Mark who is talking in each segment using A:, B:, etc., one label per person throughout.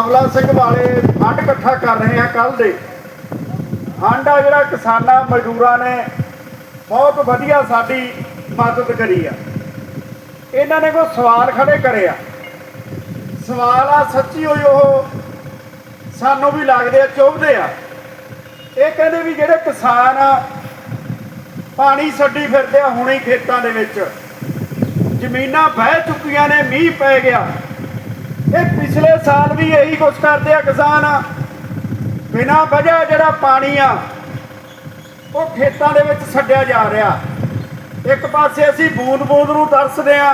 A: ਅਮਲਾ ਸਿੰਘ ਵਾਲੇ ਫੰਡ ਇਕੱਠਾ ਕਰ ਰਹੇ ਆ ਕੱਲ ਦੇ। ਫੰਡ ਆ ਜਿਹੜਾ ਕਿਸਾਨਾਂ, ਮਜ਼ਦੂਰਾਂ ਨੇ ਬਹੁਤ ਵਧੀਆ ਸਾਡੀ ਮਦਦ ਕਰੀ ਆ। ਇਹਨਾਂ ਨੇ ਕੋਈ ਸਵਾਲ ਖੜੇ ਕਰੇ ਆ। ਸਵਾਲ ਆ ਸੱਚੀ ਹੋਈ ਉਹ ਸਾਨੂੰ ਵੀ ਲੱਗਦੇ ਆ, ਚੁੱਭਦੇ ਆ। ਇਹ ਕਹਿੰਦੇ ਵੀ ਜਿਹੜੇ ਕਿਸਾਨ ਪਾਣੀ ਛੱਡੀ ਫਿਰਦੇ ਆ ਹੁਣੇ ਖੇਤਾਂ ਦੇ ਵਿੱਚ। ਜ਼ਮੀਨਾਂ ਵਹਿ ਚੁੱਕੀਆਂ ਨੇ, ਮੀਂਹ ਪੈ ਗਿਆ। ਇਹ ਪਿਛਲੇ ਸਾਲ ਵੀ ਇਹੀ ਕੁਛ ਕਰਦੇ ਆ ਕਿਸਾਨ। ਬਿਨਾਂ ਵਜ੍ਹਾ ਜਿਹੜਾ ਪਾਣੀ ਆ, ਉਹ ਖੇਤਾਂ ਦੇ ਵਿੱਚ ਛੱਡਿਆ ਜਾ ਰਿਹਾ। ਇੱਕ ਪਾਸੇ ਅਸੀਂ ਬੂੰਦ ਬੂੰਦ ਨੂੰ ਤਰਸਦੇ ਆ,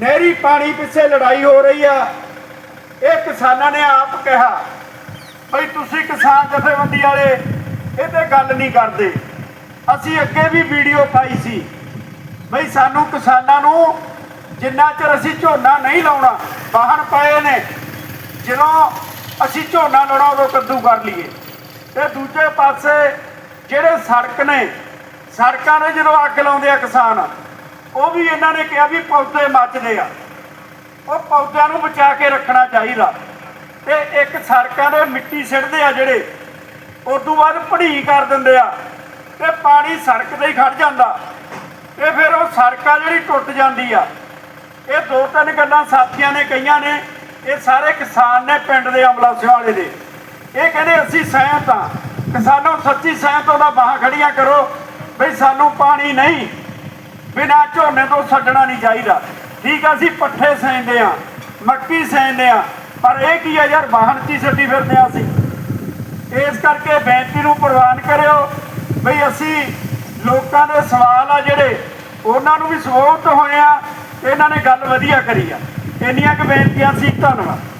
A: ਨਹਿਰੀ ਪਾਣੀ ਪਿੱਛੇ ਲੜਾਈ ਹੋ ਰਹੀ ਆ। ਇਹ ਕਿਸਾਨਾਂ ਨੇ ਆਪ ਕਿਹਾ ਭਈ ਤੁਸੀਂ ਕਿਸਾਨ ਜਥੇਬੰਦੀ ਵਾਲੇ ਇਹ ਤੇ ਗੱਲ ਨਹੀਂ ਕਰਦੇ। ਅਸੀਂ ਅੱਗੇ ਵੀ ਵੀਡੀਓ ਪਾਈ ਸੀ, ਬਈ ਸਾਨੂੰ ਕਿਸਾਨਾਂ ਨੂੰ ਜਿੰਨਾ ਚਿਰ ਅਸੀਂ ਝੋਨਾ ਨਹੀਂ ਲਾਉਣਾ ਬਾਹਰ ਪਏ ਨੇ। ਜਦੋਂ ਅਸੀਂ ਝੋਨਾ ਲਾਉਣਾ ਉਦੋਂ ਕੱਦੂ ਕਰ ਲਈਏ। ਤੇ ਦੂਜੇ ਪਾਸੇ ਜਿਹੜੇ ਸੜਕ ਨੇ, ਸੜਕਾਂ 'ਤੇ ਜਦੋਂ ਅੱਗ ਲਾਉਂਦੇ ਆ ਕਿਸਾਨ, ਉਹ ਵੀ ਇਹਨਾਂ ਨੇ ਕਿਹਾ ਵੀ ਪੌਦੇ ਮੱਚਦੇ ਆ। ਉਹ ਪੌਦਿਆਂ ਨੂੰ ਬਚਾ ਕੇ ਰੱਖਣਾ ਚਾਹੀਦਾ। ਤੇ ਇੱਕ ਸੜਕਾਂ ਦੇ ਮਿੱਟੀ ਸਿੱਟਦੇ ਆ ਜਿਹੜੇ ਉਸ ਤੋਂ ਬਾਅਦ ਪੜੀ ਕਰ ਦਿੰਦੇ ਆ। ਤੇ ਪਾਣੀ ਸੜਕ ਤੇ ਹੀ ਖੜ ਜਾਂਦਾ। ਤੇ ਫਿਰ ਉਹ ਸੜਕਾਂ ਜਿਹੜੀ ਟੁੱਟ ਜਾਂਦੀ ਆ। ਇਹ ਦੋ ਤਿੰਨ ਗੱਲਾਂ ਸਾਥੀਆਂ ਨੇ ਕਹੀਆਂ ਨੇ। ਇਹ ਸਾਰੇ ਕਿਸਾਨ ਨੇ ਪਿੰਡ ਦੇ ਅਮਲਾਸਿਆਂ ਵਾਲੇ ਦੇ। ਇਹ ਕਹਿੰਦੇ ਅਸੀਂ ਸਹਿਮਤ ਆ ਕਿਸਾਨੋਂ ਸੱਚੀ ਸਹਿਮਤ ਉਹਦਾ ਬਾਹਾਂ ਖੜੀਆਂ ਕਰੋ। ਵੀ ਸਾਨੂੰ ਪਾਣੀ ਨਹੀਂ। ਬਿਨਾਂ ਝੋਨੇ ਤੋਂ ਛੱਡਣਾ ਨਹੀਂ ਚਾਹੀਦਾ। ਠੀਕ ਆ, ਅਸੀਂ ਪੱਠੇ ਸੈਂਦੇ ਆ ਮੱਕੀ ਸੈਂਦੇ ਆ ਪਰ ਇਹ ਕੀ ਆ ਯਾਰ, ਵਾਹਨ ਚ ਹੀ ਛੱਡੀ ਫਿਰਦੇ ਆ ਅਸੀਂ। ਇਸ ਕਰਕੇ ਬੇਨਤੀ ਨੂੰ ਪ੍ਰਵਾਨ ਕਰਿਓ। ਬਈ ਅਸੀਂ ਲੋਕਾਂ ਦੇ ਸਵਾਲ ਆ ਜਿਹੜੇ, ਉਹਨਾਂ ਨੂੰ ਵੀ ਸਬੂਤ ਹੋਏ ਆ ਇਹਨਾਂ ਨੇ ਗੱਲ ਵਧੀਆ ਕਰੀ ਆ। ਇੰਨੀਆਂ ਕੁ ਬੇਨਤੀਆਂ ਸੀ ਧੰਨਵਾਦ।